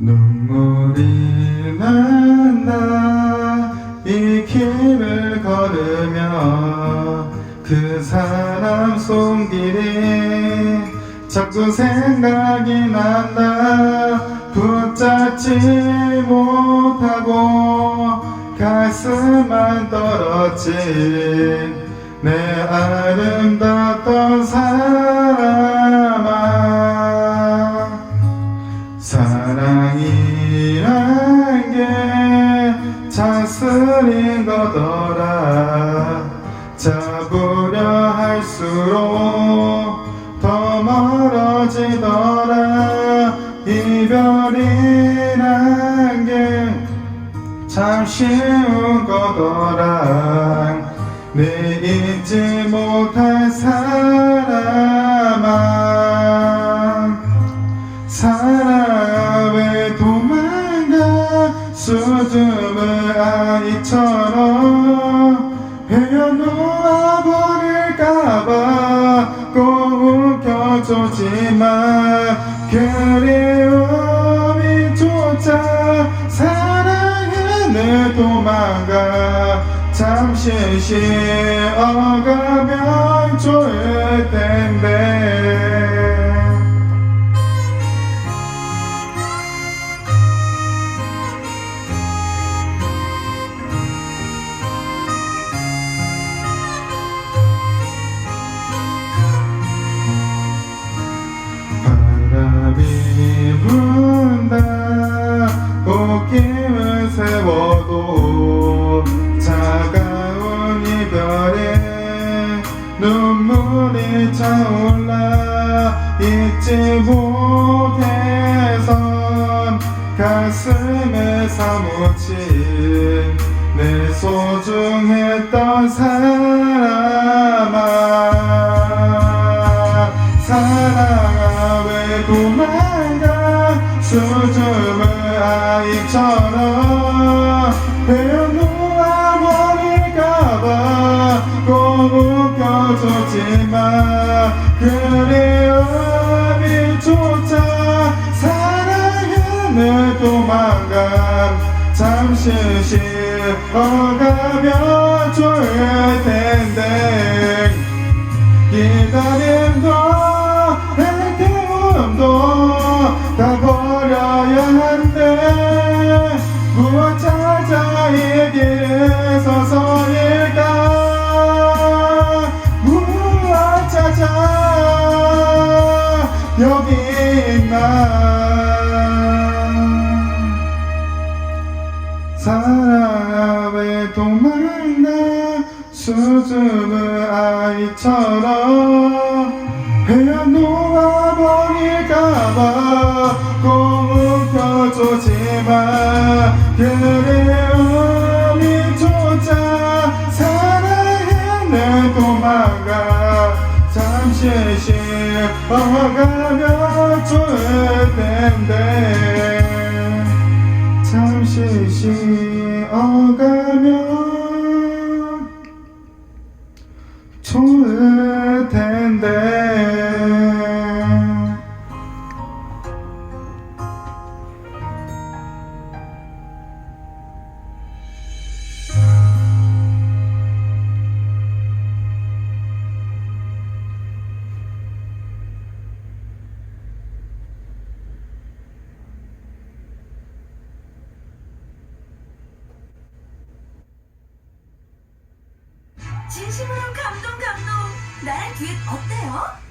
눈물이 난다. 이 길을 걸으며 그 사람 손길이 자꾸 생각이 난다. 붙잡지 못하고 가슴만 떨어진 내 아름답던 사람 참 쉬운 거더라. 내 잊지 못할 사람아. 사랑에 도망가 수줍은 아이처럼 헤어놓아 버릴까봐 꼭 웃겨주지만 그리 잠시 쉬어가면 좋을 텐데 바람이 분다 꽃길을 세워 눈물이 차올라. 잊지 못해선 가슴에 사무친 내 소중했던 사람아. 사랑아 왜 도망가 수줍은 아이처럼 쉬어가면 좋을 사랑에 도망가 수줍은 아이처럼 헤어놓아 버릴까봐 꼭 웃겨주지만 그리움이 조차 사랑에 도망가. 잠시 쉬어가면 좋을 텐데 잠시 쉬어가면 진심으로 감동 감동 나의 듀엣 어때요?